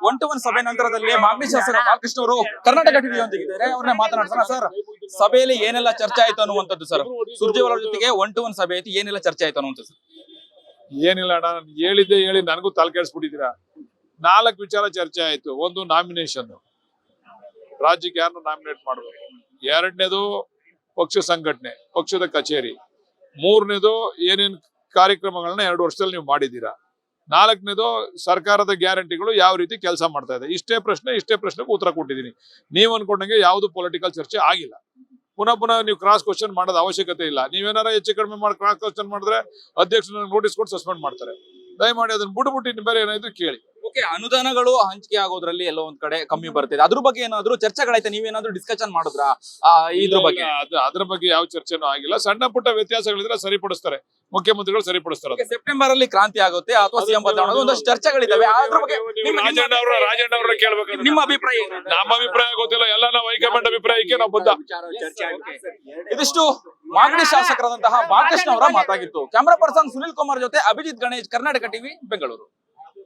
One to one ಸಭೆ ನಂತರದಲ್ಲಿ ಮಾಗಡಿ ಶಾಸಕ ಬಾಲಕೃಷ್ಣ ಅವರು ಕರ್ನಾಟಕ ಟಿವಿಯೊಂದಿಗಿದ್ದಾರೆ ಅವ್ರನ್ನ ಮಾತನಾಡ್ಸೋಣ ಸರ್ ಸಭೆಯಲ್ಲಿ ಏನೆಲ್ಲ ಚರ್ಚೆ ಆಯ್ತು ಅನ್ನುವಂಥದ್ದು ಸರ್ ಸುರ್ಜೇವಾಲ ಜೊತೆಗೆ ಒನ್ ಟು ಒನ್ ಸಭೆ ಆಯ್ತು. ಏನೆಲ್ಲ ಚರ್ಚೆ ಆಯ್ತು ಅನ್ನುವಂಥದ್ದು ಸರ್ ಏನಿಲ್ಲ ಅಣ್ಣ ಹೇಳಿದ್ದೆ ಹೇಳಿ ನನಗೂ ತಲೆ ಕೆಡಿಸ್ಬಿಟ್ಟಿದ್ದೀರಾ? ನಾಲ್ಕು ವಿಚಾರ ಚರ್ಚೆ ಆಯ್ತು. ಒಂದು ನಾಮಿನೇಷನ್ ರಾಜ್ಯಕ್ಕೆ ಯಾರನ್ನು ನಾಮಿನೇಟ್ ಮಾಡಬೇಕು? ಎರಡನೇದು ಪಕ್ಷ ಸಂಘಟನೆ, ಪಕ್ಷದ ಕಚೇರಿ. ಮೂರನೇದು ಏನೇನು ಕಾರ್ಯಕ್ರಮಗಳನ್ನ ಎರಡು ವರ್ಷದಲ್ಲಿ ನೀವು ಮಾಡಿದ್ದೀರಾ? ನಾಲ್ಕನೇದು ಸರ್ಕಾರದ ಗ್ಯಾರಂಟಿಗಳು ಯಾವ ರೀತಿ ಕೆಲಸ ಮಾಡ್ತಾ ಇದೆ. ಇಷ್ಟೇ ಪ್ರಶ್ನೆ ಇಷ್ಟೇ ಪ್ರಶ್ನೆಗೆ ಉತ್ತರ ಕೊಟ್ಟಿದ್ದೀನಿ. ನೀವು ಅನ್ಕೊಂಡಂಗೆ ಯಾವುದು ಪೊಲಿಟಿಕಲ್ ಚರ್ಚೆ ಆಗಿಲ್ಲ. ಪುನಃ ಪುನಃ ನೀವು ಕ್ರಾಸ್ ಕ್ವಶನ್ ಮಾಡೋದು ಅವಶ್ಯಕತೆ ಇಲ್ಲ. ನೀವೇನಾರ ಹೆಚ್ಚು ಕಡಿಮೆ ಮಾಡಿ ಕ್ರಾಸ್ ಕ್ವಶನ್ ಮಾಡಿದ್ರೆ ಅಧ್ಯಕ್ಷರು ನೋಟಿಸ್ ಕೊಟ್ಟು ಸಸ್ಪೆಂಡ್ ಮಾಡ್ತಾರೆ. ದಯಮಾಡಿ ಅದನ್ನ ಬಿಟ್ಬಿಟ್ಟು ಇನ್ನು ಬೇರೆ ಏನಾದ್ರು ಕೇಳಿ. ಓಕೆ ಅನುದಾನಗಳು ಹಂಚಿಕೆ ಆಗೋದ್ರಲ್ಲಿ ಎಲ್ಲೋ ಒಂದ್ ಕಡೆ ಕಮ್ಮಿ ಬರ್ತಿದೆ. ಅದ್ರ ಬಗ್ಗೆ ಏನಾದ್ರು ಚರ್ಚೆಗಳಾಯ್ತು? ನೀವೇನಾದ್ರೂ ಡಿಸ್ಕಷನ್ ಮಾಡಿದ್ರ? ಆ, ಇದ್ರ ಬಗ್ಗೆ. ಅದು ಅದ್ರ ಬಗ್ಗೆ ಯಾವ ಚರ್ಚೆನೂ ಆಗಿಲ್ಲ. ಸಣ್ಣ ಪುಟ್ಟ ವ್ಯತ್ಯಾಸಗಳಿದ್ರೆ ಸರಿಪಡಿಸ್ತಾರೆ. ಮುಖ್ಯಮಂತ್ರಿಗಳು ಸರಿಪಡಿಸ್ತಾರೆ. ಸೆಪ್ಟೆಂಬರ್ ಅಲ್ಲಿ ಕ್ರಾಂತಿ ಆಗುತ್ತೆ ಅಥವಾ ಸಿಎಂ ಬದಲಾವಣೆ ಒಂದಷ್ಟು ಚರ್ಚೆಗಳಿದ್ದಾವೆ. ಅದ್ರ ಬಗ್ಗೆ ರಾಜಣ್ಣ ಅವರ ರಾಜಣ್ಣ ಅವರ ಕೇಳ್ಬೇಕು ನಿಮ್ಮ ಅಭಿಪ್ರಾಯ? ನಮ್ಮ ಅಭಿಪ್ರಾಯ ಗೊತ್ತಿಲ್ಲ. ಎಲ್ಲ ನಾವು ಹೈಕಮಾಂಡ್ ಅಭಿಪ್ರಾಯಕ್ಕೆ ನಾವು ಬದ್ಧ. ಇದಿಷ್ಟು ಮಾಗಡಿ ಶಾಸಕರಾದಂತಹ ಬಾಲಕೃಷ್ಣ ಅವರ ಮಾತಾಗಿತ್ತು. ಕ್ಯಾಮರಾ ಪರ್ಸನ್ ಸುನಿಲ್ ಕುಮಾರ್ ಜೊತೆ ಅಭಿಜಿತ್ ಗಣೇಶ್ ಕರ್ನಾಟಕ ಟಿವಿ ಬೆಂಗಳೂರು.